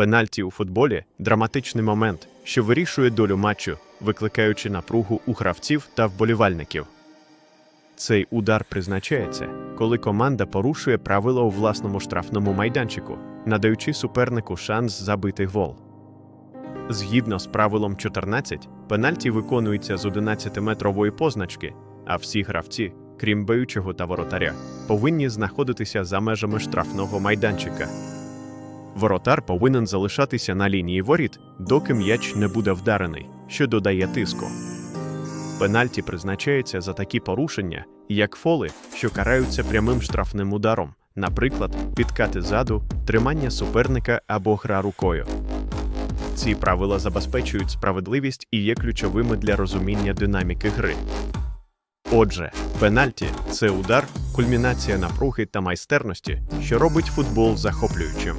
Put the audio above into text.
Пенальті у футболі драматичний момент, що вирішує долю матчу, викликаючи напругу у гравців та вболівальників. Цей удар призначається, коли команда порушує правила у власному штрафному майданчику, надаючи супернику шанс забити гол. Згідно з правилом 14, пенальті виконується з 11-метрової позначки, а всі гравці, крім баючого та воротаря, повинні знаходитися за межами штрафного майданчика. Воротар повинен залишатися на лінії воріт, доки м'яч не буде вдарений, що додає тиску. Пенальті призначається за такі порушення, як фоли, що караються прямим штрафним ударом, наприклад, підкати ззаду, тримання суперника або гра рукою. Ці правила забезпечують справедливість і є ключовими для розуміння динаміки гри. Отже, пенальті це удар, кульмінація напруги та майстерності, що робить футбол захоплюючим.